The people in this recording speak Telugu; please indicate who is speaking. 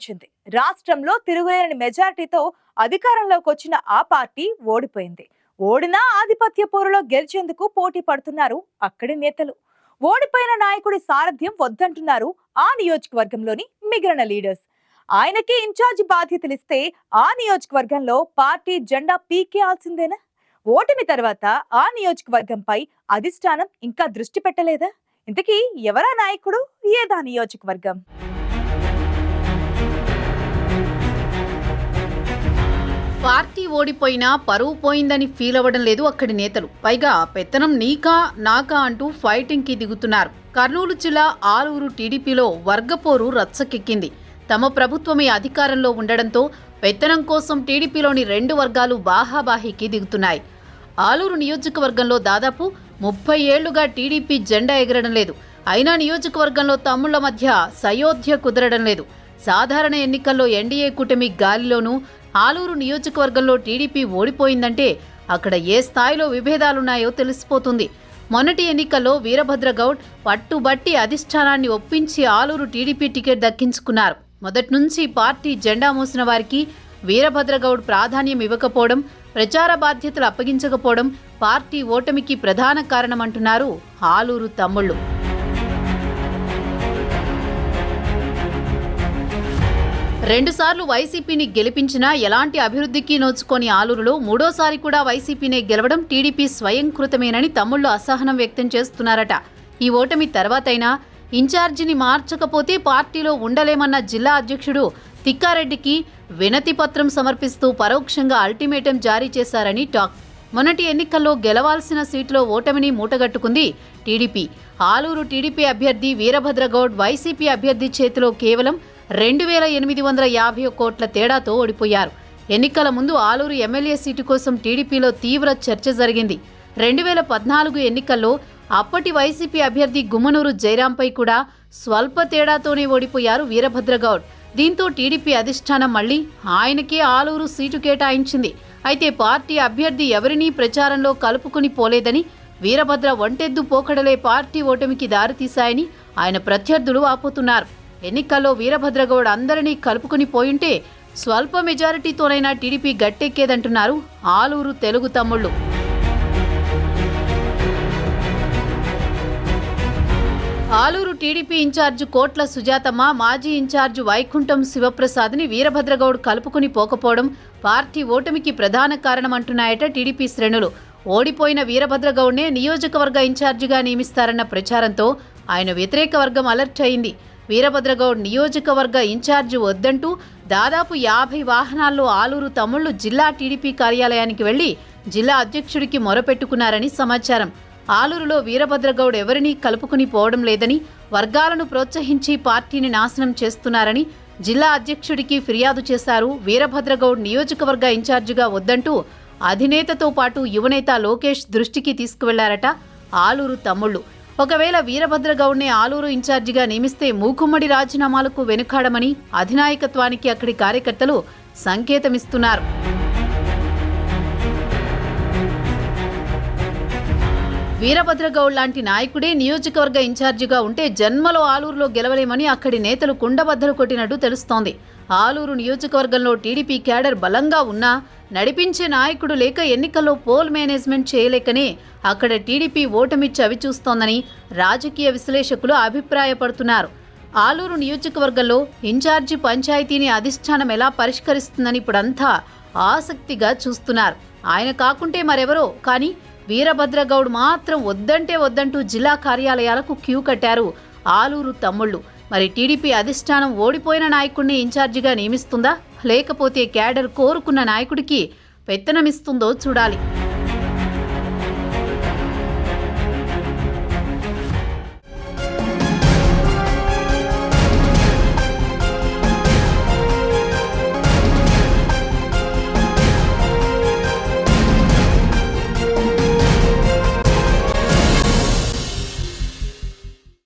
Speaker 1: వర్గపోరు రాష్ట్రంలో తిరుగులేని మెజారిటీతో అధికారంలోకి వచ్చిన ఆ పార్టీ ఓడిపోయింది. ఓడినా ఆధిపత్య పోరులో గెలిచేందుకు పోటీ పడుతున్నారు అక్కడి నేతలు. ఓడిపోయిన నాయకుడి సారథ్యం వద్దంటున్నారు ఆ నియోజకవర్గంలోని మిగిలిన లీడర్స్. ఆయనకి ఇన్ఛార్జి బాధ్యతలిస్తే ఆ నియోజకవర్గంలో పార్టీ జెండా పీకేయాల్సిందేనా? ఓటమి తర్వాత ఆ నియోజకవర్గంపై అధిష్టానం ఇంకా దృష్టి పెట్టలేదా? ఇంతకీ ఎవరా నాయకుడు? ఏదా నియోజకవర్గం?
Speaker 2: పార్టీ ఓడిపోయినా పరువు పోయిందని ఫీల్ అవ్వడం లేదు అక్కడి నేతలు. పైగా పెత్తనం నీకా నాకా అంటూ ఫైటింగ్కి దిగుతున్నారు. కర్నూలు జిల్లా ఆలూరు టీడీపీలో వర్గపోరు రచ్చకెక్కింది. తమ ప్రభుత్వమే అధికారంలో ఉండడంతో పెత్తనం కోసం టీడీపీలోని రెండు వర్గాలు బాహాబాహీకి దిగుతున్నాయి. ఆలూరు నియోజకవర్గంలో దాదాపు ముప్పై ఏళ్ళుగా టీడీపీ జెండా ఎగరడం లేదు. అయినా నియోజకవర్గంలో తమ్ముళ్ళ మధ్య సయోధ్య కుదరడం లేదు. సాధారణ ఎన్నికల్లో ఎన్డీఏ కూటమి గాలిలోనూ ఆలూరు నియోజకవర్గంలో టీడీపీ ఓడిపోయిందంటే అక్కడ ఏ స్థాయిలో విభేదాలున్నాయో తెలిసిపోతుంది. మొన్నటి ఎన్నికల్లో వీరభద్రగౌడ్ పట్టుబట్టి అధిష్టానాన్ని ఒప్పించి ఆలూరు టీడీపీ టికెట్ దక్కించుకున్నారు. మొదటి నుంచి పార్టీ జెండా మోసిన వారికి వీరభద్రగౌడ్ ప్రాధాన్యం ఇవ్వకపోవడం ప్రచార బాధ్యతలు అప్పగించకపోవడం పార్టీ ఓటమికి ప్రధాన కారణమంటున్నారు ఆలూరు తమ్ముళ్ళు. రెండుసార్లు వైసీపీని గెలిపించినా ఎలాంటి అభివృద్ధికి నోచుకొని ఆలూరులో మూడోసారి కూడా వైసీపీనే గెలవడం టీడీపీ స్వయంకృతమేనని తమ్ముళ్ళు అసహనం వ్యక్తం చేస్తున్నారట. ఈ ఓటమి తర్వాతైనా ఇన్ఛార్జిని మార్చకపోతే పార్టీలో ఉండలేమన్న జిల్లా అధ్యక్షుడు తిక్కారెడ్డికి వినతి పత్రం సమర్పిస్తూ పరోక్షంగా అల్టిమేటం జారీ చేశారని టాక్. మొన్నటి ఎన్నికల్లో గెలవాల్సిన సీట్లో ఓటమిని మూటగట్టుకుంది టీడీపీ. ఆలూరు టీడీపీ అభ్యర్థి వీరభద్రగౌడ్ వైసీపీ అభ్యర్థి చేతిలో కేవలం రెండు వేల ఎనిమిది వందల యాభై కోట్ల తేడాతో ఓడిపోయారు. ఎన్నికల ముందు ఆలూరు ఎమ్మెల్యే సీటు కోసం టీడీపీలో తీవ్ర చర్చ జరిగింది. రెండు వేల పద్నాలుగు ఎన్నికల్లో అప్పటి వైసీపీ అభ్యర్థి గుమ్మనూరు జయరాంపై కూడా స్వల్ప తేడాతోనే ఓడిపోయారు వీరభద్రగౌడ్ దీంతో టీడీపీ అధిష్టానం మళ్ళీ ఆయనకే ఆలూరు సీటు కేటాయించింది. అయితే పార్టీ అభ్యర్థి ఎవరినీ ప్రచారంలో కలుపుకుని పోలేదని వీరభద్ర ఒంటెద్దు పోకడలే పార్టీ ఓటమికి దారితీశాయని ఆయన ప్రత్యర్థులు ఆపుతున్నారు. ఎన్నికల్లో వీరభద్రగౌడ్ అందరినీ కలుపుకుని పోయుంటే స్వల్ప మెజారిటీతోనైనా టీడీపీ గట్టెక్కేదంటున్నారు ఆలూరు తెలుగు తమ్ముళ్ళు. ఆలూరు టీడీపీ ఇన్ఛార్జ్ కోట్ల సుజాతమ్మ మాజీ ఇన్ఛార్జ్ వైకుంఠం శివప్రసాద్ని వీరభద్రగౌడ్ కలుపుకుని పోకపోవడం పార్టీ ఓటమికి ప్రధాన కారణమంటున్నాయట టీడీపీ శ్రేణులు. ఓడిపోయిన వీరభద్రగౌడ్నే నియోజకవర్గ ఇన్ఛార్జిగా నియమిస్తారన్న ప్రచారంతో ఆయన వ్యతిరేక వర్గం అలర్ట్ అయింది. వీరభద్రగౌడ్ నియోజకవర్గ ఇన్ఛార్జి వద్దంటూ దాదాపు యాభై వాహనాల్లో ఆలూరు తమ్ముళ్ళు జిల్లా టీడీపీ కార్యాలయానికి వెళ్ళి జిల్లా అధ్యక్షుడికి మొరపెట్టుకున్నారని సమాచారం. ఆలూరులో వీరభద్రగౌడ్ ఎవరినీ కలుపుకుని పోవడం లేదని వర్గాలను ప్రోత్సహించి పార్టీని నాశనం చేస్తున్నారని జిల్లా అధ్యక్షుడికి ఫిర్యాదు చేశారు వీరభద్రగౌడ్ నియోజకవర్గ ఇన్ఛార్జిగా వద్దంటూ అధినేతతో పాటు యువనేత లోకేష్ దృష్టికి తీసుకువెళ్ళారట ఆలూరు తమ్ముళ్ళు. ఒకవేళ వీరభద్రగౌడ్ని ఆలూరు ఇన్ఛార్జిగా నియమిస్తే మూకుమ్మడి రాజీనామాలకు వెనుకాడమని అధినాయకత్వానికి అక్కడి కార్యకర్తలు సంకేతమిస్తున్నారు. వీరభద్రగౌడ్ లాంటి నాయకుడే నియోజకవర్గ ఇన్ఛార్జిగా ఉంటే జన్మలో ఆలూరులో గెలవలేమని అక్కడి నేతలు కుండబద్దలు కొట్టినట్టు తెలుస్తోంది. ఆలూరు నియోజకవర్గంలో టీడీపీ క్యాడర్ బలంగా ఉన్నా నడిపించే నాయకుడు లేక ఎన్నికల్లో పోల్ మేనేజ్మెంట్ చేయలేకనే అక్కడ టీడీపీ ఓటమి చవిచూస్తోందని రాజకీయ విశ్లేషకులు అభిప్రాయపడుతున్నారు. ఆలూరు నియోజకవర్గంలో ఇన్ఛార్జి పంచాయతీని అధిష్టానం ఎలా పరిష్కరిస్తుందని ఇప్పుడంతా ఆసక్తిగా చూస్తున్నారు. ఆయన కాకుంటే మరెవరో కానీ వీరభద్రగౌడ్ మాత్రం వద్దంటే వద్దంటూ జిల్లా కార్యాలయాలకు క్యూ కట్టారు ఆలూరు తమ్ముళ్ళు. మరి టీడీపీ అధిష్టానం ఓడిపోయిన నాయకుడిని ఇన్ఛార్జిగా నియమిస్తుందా? లేకపోతే క్యాడర్ కోరుకున్న నాయకుడికి పెత్తనమిస్తుందో చూడాలి.